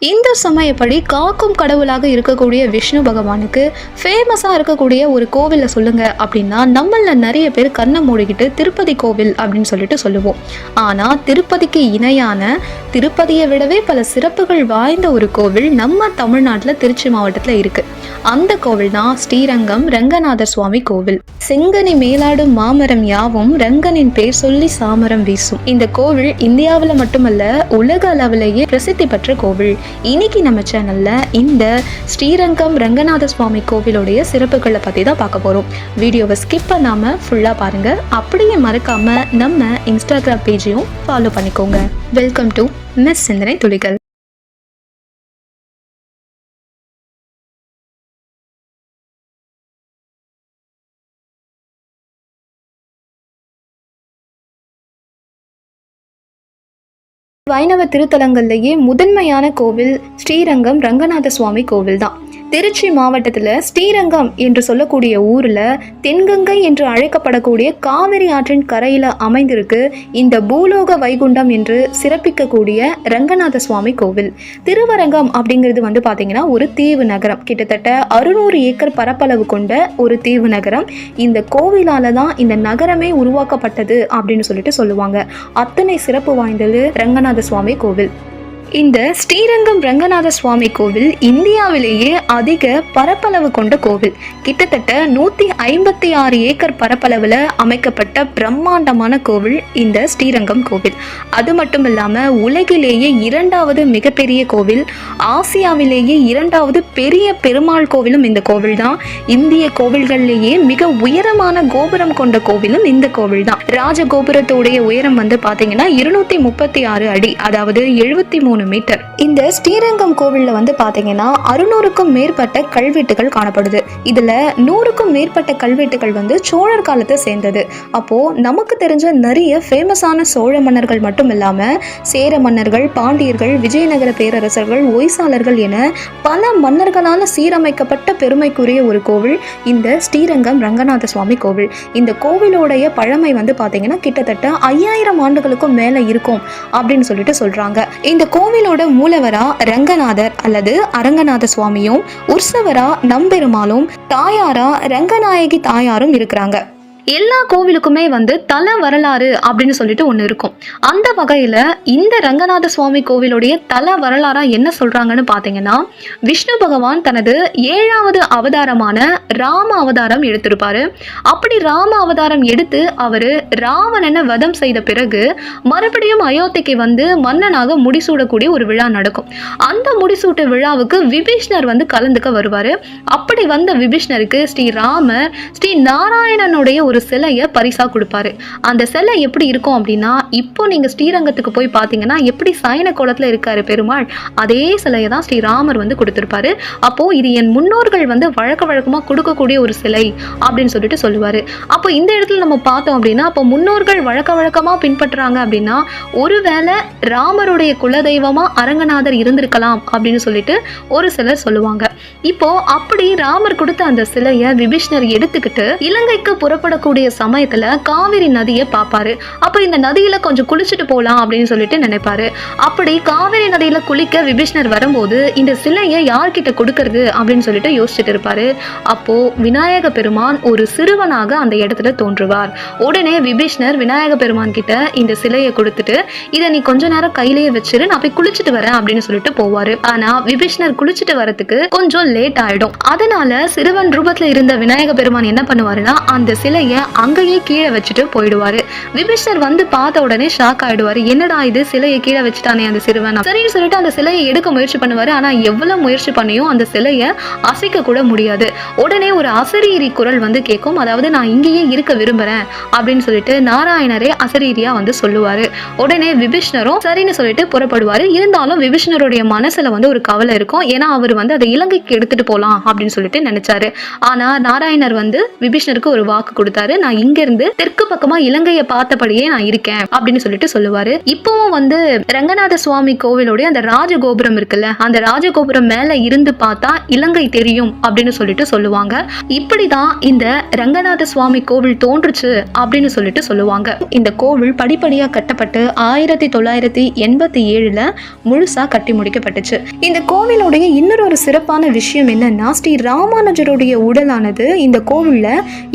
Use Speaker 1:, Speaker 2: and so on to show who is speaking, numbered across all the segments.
Speaker 1: இந்து சமயப்படி காக்கும் கடவுளாக இருக்கக்கூடிய விஷ்ணு பகவானுக்கு ஃபேமஸாக இருக்கக்கூடிய ஒரு கோவிலை சொல்லுங்க அப்படின்னா நம்மள நிறைய பேர் கண்ணை மூடிக்கிட்டு திருப்பதி கோவில் அப்படின்னு சொல்லிட்டு சொல்லுவோம். ஆனால் திருப்பதிக்கு இணையான திருப்பதியை விடவே பல சிறப்புகள் வாய்ந்த ஒரு கோவில் நம்ம தமிழ்நாட்டில் திருச்சி மாவட்டத்தில் இருக்கு. அந்த கோவில் தான் ஸ்ரீரங்கம் ரங்கநாதர் சுவாமி கோவில். செங்கனி மேலாடும் மாமரம் யாவும் ரங்கனின் பேர் சொல்லி சாமரம் வீசும். இந்த கோவில் இந்தியாவில் மட்டுமல்ல உலக அளவிலேயே பிரசித்தி பெற்ற கோவில். இன்னைக்கு நம்ம சேனல்ல இந்த ஸ்ரீரங்கம் ரங்கநாத சுவாமி கோவிலுடைய சிறப்புகளை பத்தி தான் பார்க்க போறோம். வீடியோவை ஸ்கிப் பண்ணாம ஃபுல்லா பாருங்க. அப்படியே மறக்காம நம்ம இன்ஸ்டாகிராம் பேஜையும் ஃபாலோ பண்ணிக்கோங்க. வெல்கம் டு மிஸ் சிந்தனை துளிகள் வைணவ திருத்தலங்கள்லேயே முதன்மையான கோவில் ஸ்ரீரங்கம் ரங்கநாத சுவாமி கோவில் தான் திருச்சி மாவட்டத்தில் ஸ்ரீரங்கம் என்று சொல்லக்கூடிய ஊரில் தென்கங்கை என்று அழைக்கப்படக்கூடிய காவிரி ஆற்றின் கரையில் அமைந்திருக்கு இந்த பூலோக வைகுண்டம் என்று சிறப்பிக்கக்கூடிய ரங்கநாத சுவாமி கோவில். திருவரங்கம் அப்படிங்கிறது வந்து பார்த்தீங்கன்னா ஒரு தீவு நகரம். கிட்டத்தட்ட அறுநூறு ஏக்கர் பரப்பளவு கொண்ட ஒரு தீவு நகரம். இந்த கோவிலால தான் இந்த நகரமே உருவாக்கப்பட்டது அப்படின்னு சொல்லிட்டு சொல்லுவாங்க. அத்தனை சிறப்பு வாய்ந்தது ரங்கநாத சுவாமி கோவில். இந்த ஸ்ரீரங்கம் ரங்கநாத சுவாமி கோவில் இந்தியாவிலேயே அதிக பரப்பளவு கொண்ட கோவில். கிட்டத்தட்ட நூற்றி ஐம்பத்தி ஆறு ஏக்கர் பரப்பளவில் அமைக்கப்பட்ட பிரம்மாண்டமான கோவில் இந்த ஸ்ரீரங்கம் கோவில். அது மட்டும் இல்லாமல் உலகிலேயே இரண்டாவது மிகப்பெரிய கோவில் ஆசியாவிலேயே இரண்டாவது பெரிய பெருமாள் கோவிலும் இந்த கோவில் தான் இந்திய கோவில்கள்லேயே மிக உயரமான கோபுரம் கொண்ட கோவிலும் இந்த கோவில் தான் ராஜ கோபுரத்துடைய உயரம் வந்து பார்த்தீங்கன்னா இருநூத்தி முப்பத்தி ஆறு அடி அதாவது எழுபத்தி மூணு மீட்டர். இந்த ஸ்ரீரங்கம் கோவில்ல வந்து பாத்தீங்கன்னா அறுநூறுக்கும் மேற்பட்ட கல்வெட்டுகள் காணப்படுது. இதுல நூறுக்கும் மேற்பட்ட கல்வெட்டுகள் வந்து சோழர் காலத்தை சேர்ந்தது. அப்போ நமக்கு தெரிஞ்ச நிறைய ஃபேமஸான சோழ மன்னர்கள் மட்டும் இல்லாம சேர மன்னர்கள் பாண்டியர்கள் விஜயநகர பேரரசர்கள் ஒய்சாளர்கள் என பல மன்னர்களால் சீரமைக்கப்பட்ட பெருமைக்குரிய ஒரு கோவில் இந்த ஸ்ரீரங்கம் ரங்கநாத சுவாமி கோவில். இந்த கோவிலோடைய பழமை வந்து பாத்தீங்கன்னா கிட்டத்தட்ட ஐயாயிரம் ஆண்டுகளுக்கும் மேல இருக்கும் அப்படின்னு சொல்லிட்டு சொல்றாங்க. இந்த கோவிலோட மூலவரா ரங்கநாதர் அல்லது அரங்கநாத சுவாமியும் உற்சவரா நம்பெருமாளும் தாயாரா ரங்கநாயகி தாயாரும் இருக்கிறாங்க. எல்லா கோவிலுக்குமே வந்து தல வரலாறு அப்படின்னு சொல்லிட்டு ஒன்று இருக்கும். அந்த வகையில் இந்த ரங்கநாத சுவாமி கோவிலுடைய தல வரலாறாக என்ன சொல்றாங்கன்னு பார்த்தீங்கன்னா விஷ்ணு பகவான் தனது ஏழாவது அவதாரமான ராம அவதாரம் எடுத்திருப்பாரு. அப்படி ராம அவதாரம் எடுத்து அவர் ராவணனை வதம் செய்த பிறகு மறுபடியும் அயோத்திக்கு வந்து மன்னனாக முடிசூடக்கூடிய ஒரு விழா நடக்கும். அந்த முடிசூட்டு விழாவுக்கு விபீஷ்ணர் வந்து கலந்துக்க வருவார். அப்படி வந்த விபீஷ்ணருக்கு ஸ்ரீ ராமர் ஸ்ரீ நாராயணனுடைய ஒரு ஒரு சிலையை பரிசாக கொடுப்பாரு. அந்த சிலை எப்படி இருக்கும் அப்படின்னா இப்போ நீங்கள் ஸ்ரீரங்கத்துக்கு போய் பார்த்தீங்கன்னா எப்படி சயன கோலத்தில் இருக்காரு பெருமாள் அதே சிலையை தான் ஸ்ரீராமர் வந்து கொடுத்துருப்பாரு. அப்போ இது என் முன்னோர்கள் வந்து வழக்க வழக்கமாக கொடுக்கக்கூடிய ஒரு சிலை அப்படின்னு சொல்லிட்டு சொல்லுவார். அப்போ இந்த இடத்துல நம்ம பார்த்தோம் அப்படின்னா அப்போ முன்னோர்கள் வழக்க வழக்கமாக பின்பற்றுறாங்க அப்படின்னா ஒருவேளை ராமருடைய குலதெய்வமாக அரங்கநாதர் இருந்திருக்கலாம் அப்படின்னு சொல்லிட்டு ஒரு சிலர் சொல்லுவாங்க. இப்போ அப்படி ராமர் கொடுத்த அந்த சிலையை விபீஷ்ணர் எடுத்துக்கிட்டு இலங்கைக்கு புறப்படக்கூடிய சமயத்துல காவிரி நதியை பார்ப்பாரு. அப்ப இந்த நதியில கொஞ்சம் குளிச்சுட்டு போகலாம் அப்படின்னு சொல்லிட்டு நினைப்பாரு. அப்படி காவிரி நதியில குளிக்க விபீஷ்ணர் வரும்போது இந்த சிலையை யார்கிட்ட கொடுக்கறது அப்படின்னு சொல்லிட்டு யோசிச்சுட்டு இருப்பாரு. அப்போ விநாயக பெருமான் ஒரு சிறுவனாக அந்த இடத்துல தோன்றுவார். உடனே விபீஷ்ணர் விநாயக பெருமான் கிட்ட இந்த சிலையை கொடுத்துட்டு இதை நீ கொஞ்ச நேரம் கையிலேயே வச்சிரு நான் போய் குளிச்சுட்டு வரேன் அப்படின்னு சொல்லிட்டு போவாரு. ஆனா விபீஷ்ணர் குளிச்சுட்டு வரதுக்கு கொஞ்சம் லேட் ஆயிடும். அதனால சிறுவன் ரூபத்துல இருந்த விநாயக பெருமான் என்ன பண்ணுவாருன்னா அந்த சிலையை அங்கேயே கீழே வச்சுட்டு போயிடுவாரு. விபீஷர் வந்து பார்த்த உடனே ஷாக் ஆயிடுவாரு. என்னடா இது? சிலையை கீழே வச்சுட்டானே அந்த சிறுவன் சரின்னு சொல்லிட்டு அந்த சிலையை எடுக்க முயற்சி பண்ணுவாரு. ஆனா எவ்வளவு முயற்சி பண்ணியும் அந்த சிலையை அசைக்க கூட முடியாது. உடனே ஒரு அசரீரி குரல் வந்து கேட்கும். அதாவது நான் இங்கேயே இருக்க விரும்புறேன் அப்படின்னு சொல்லிட்டு நாராயணரே அசரீரியா வந்து சொல்லுவாரு. உடனே விபீஷ்ணரும் சரின்னு சொல்லிட்டு புறப்படுவாரு. இருந்தாலும் விபீஷ்ணருடைய மனசுல வந்து ஒரு கவலை இருக்கும். ஏன்னா அவர் வந்து அதை இலங்கைக்கு எடுத்துட்டு போலாம் அப்படின்னு சொல்லிட்டு நினைச்சாரு. ஆனா நாராயணர் வந்து விபீஷ்ணருக்கு ஒரு வாக்கு கொடுத்தாரு. சொல்லியிருக்காரு நான் இங்க இருந்து தெற்கு பக்கமா இலங்கையை பார்த்தபடியே நான் இருக்கேன் அப்படின்னு சொல்லிட்டு சொல்லுவாரு. இப்பவும் வந்து ரங்கநாத சுவாமி கோவிலுடைய அந்த ராஜகோபுரம் இருக்குல்ல அந்த ராஜகோபுரம் மேல இருந்து பார்த்தா இலங்கை தெரியும் அப்படின்னு சொல்லிட்டு சொல்லுவாங்க. இப்படிதான் இந்த ரங்கநாத சுவாமி கோவில் தோன்றுச்சு அப்படின்னு சொல்லிட்டு சொல்லுவாங்க. இந்த கோவில் படிப்படியா கட்டப்பட்டு ஆயிரத்தி தொள்ளாயிரத்தி எண்பத்தி ஏழுல முழுசா கட்டி முடிக்கப்பட்டுச்சு. இந்த கோவிலுடைய இன்னொரு ஒரு சிறப்பான விஷயம் என்னன்னா ஸ்ரீ ராமானுஜருடைய உடலானது இந்த கோவில்ல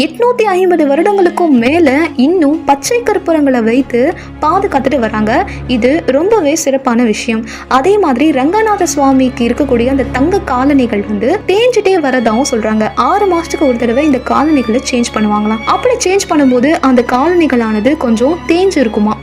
Speaker 1: எட்நூத்தி ஐம்பது வருடங்களுக்கும் மேலே இன்னும் பச்சை கற்பூரங்களை வைத்து பாதுகாத்துட்டு வராங்க. இது ரொம்பவே சிறப்பான விஷயம். அதே மாதிரி ரங்கநாத சுவாமிக்கு இருக்கக்கூடிய அந்த தங்க காலணிகள் வந்து தேஞ்சிட்டே வரதாகவும் சொல்றாங்க. ஆறு மாசத்துக்கு ஒரு தடவை இந்த காலணிகளை சேஞ்ச் பண்ணுவாங்களாம். அப்படி சேஞ்ச் பண்ணும்போது அந்த காலணிகளானது கொஞ்சம் தேஞ்சு இருக்குமா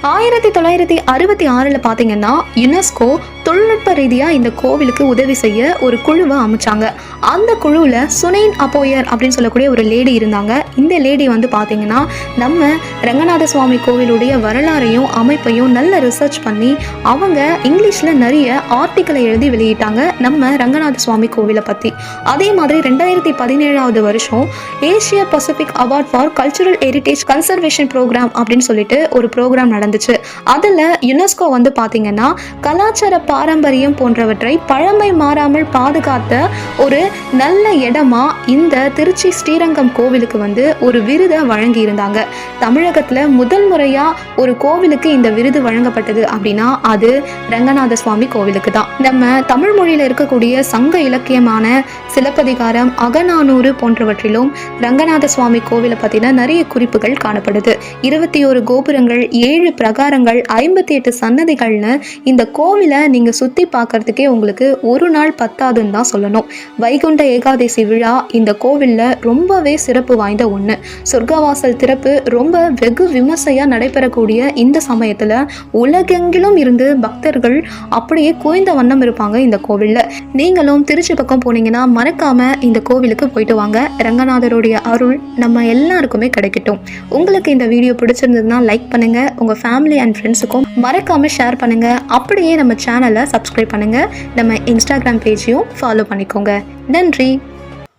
Speaker 1: ஆயிரத்தி தொள்ளாயிரத்தி அறுபத்தி ஆறில் பார்த்தீங்கன்னா யுனெஸ்கோ தொழில்நுட்ப ரீதியாக இந்த கோவிலுக்கு உதவி செய்ய ஒரு குழுவை அமைச்சாங்க. அந்த குழுவில் சுனைன் அப்போயர் அப்படின்னு சொல்லக்கூடிய ஒரு லேடி இருந்தாங்க. இந்த லேடி வந்து பார்த்தீங்கன்னா நம்ம ரங்கநாத சுவாமி கோவிலுடைய வரலாறையும் அமைப்பையும் நல்ல ரிசர்ச் பண்ணி அவங்க இங்கிலீஷில் நிறைய ஆர்டிக்கலை எழுதி வெளியிட்டாங்க நம்ம ரங்கநாத சுவாமி கோவிலை பற்றி அதே மாதிரி ரெண்டாயிரத்தி பதினேழாவது வருஷம் Asia Pacific award for cultural heritage conservation program அப்படின்னு சொல்லிட்டு ஒரு ப்ரோக்ராம் நடந்துச்சு. அதில் யுனெஸ்கோ வந்து பார்த்தீங்கன்னா கலாச்சார பாரம்பரியம் போன்றவற்றை பழமை மாறாமல் பாதுகாத்த ஒரு நல்ல இடமா இந்த திருச்சி ஸ்ரீரங்கம் கோவிலுக்கு வந்து ஒரு விருதை வழங்கி இருந்தாங்க தமிழகத்தில் முதல் முறையாக ஒரு கோவிலுக்கு இந்த விருது வழங்கப்பட்டது அப்படின்னா அது ரங்கநாத சுவாமி கோவிலுக்கு தான். நம்ம தமிழ் மொழியில் இருக்கக்கூடிய சங்க இலக்கியமான சிலப்பதிகாரம் அகநானூறு போன்றவற்றிலும் ரங்கநாத சுவாமி கோவிலை பற்றின நிறைய குறிப்புகள் காணப்படுது. இருபத்தி ஒரு கோபுரங்கள் ஏழு பிரகாரங்கள் ஐம்பத்தி எட்டு சன்னதிகள்னு இந்த கோவிலை நீங்கள் சுற்றி பார்க்கறதுக்கே உங்களுக்கு ஒரு நாள் பத்தாதுன்னு தான் சொல்லணும். வைகுண்ட ஏகாதசி விழா இந்த கோவிலில் ரொம்பவே சிறப்பு வாய்ந்த ஒன்று சொர்க்கவாசல் திறப்பு ரொம்ப வெகு விமர்சையாக நடைபெறக்கூடிய இந்த சமயத்தில் உலகெங்கிலும் இருந்து பக்தர்கள் அப்படியே குவிந்த வண்ணம் இருப்பாங்க இந்த கோவிலில். நீங்களும் திருச்சி பக்கம் போனீங்கன்னா மறக்காமல் இந்த கோவிலுக்கு போயிட்டு வாங்க. ரங்கநாதருடைய அருள் நம்ம எல்லாருக்குமே கிடைக்கட்டும். உங்களுக்கு இந்த வீடியோ பிடிச்சிருந்ததுன்னா லைக் பண்ணுங்க. உங்க ஃபேமிலி அண்ட் ஃப்ரெண்ட்ஸுக்கும் மறக்காமல் ஷேர் பண்ணுங்க. அப்படியே நம்ம சேனல் சப்ஸ்கிரைப் பண்ணுங்க. நம்ம இன்ஸ்டாகிராம் பேஜையும் ஃபாலோ பண்ணிக்கோங்க. நன்றி.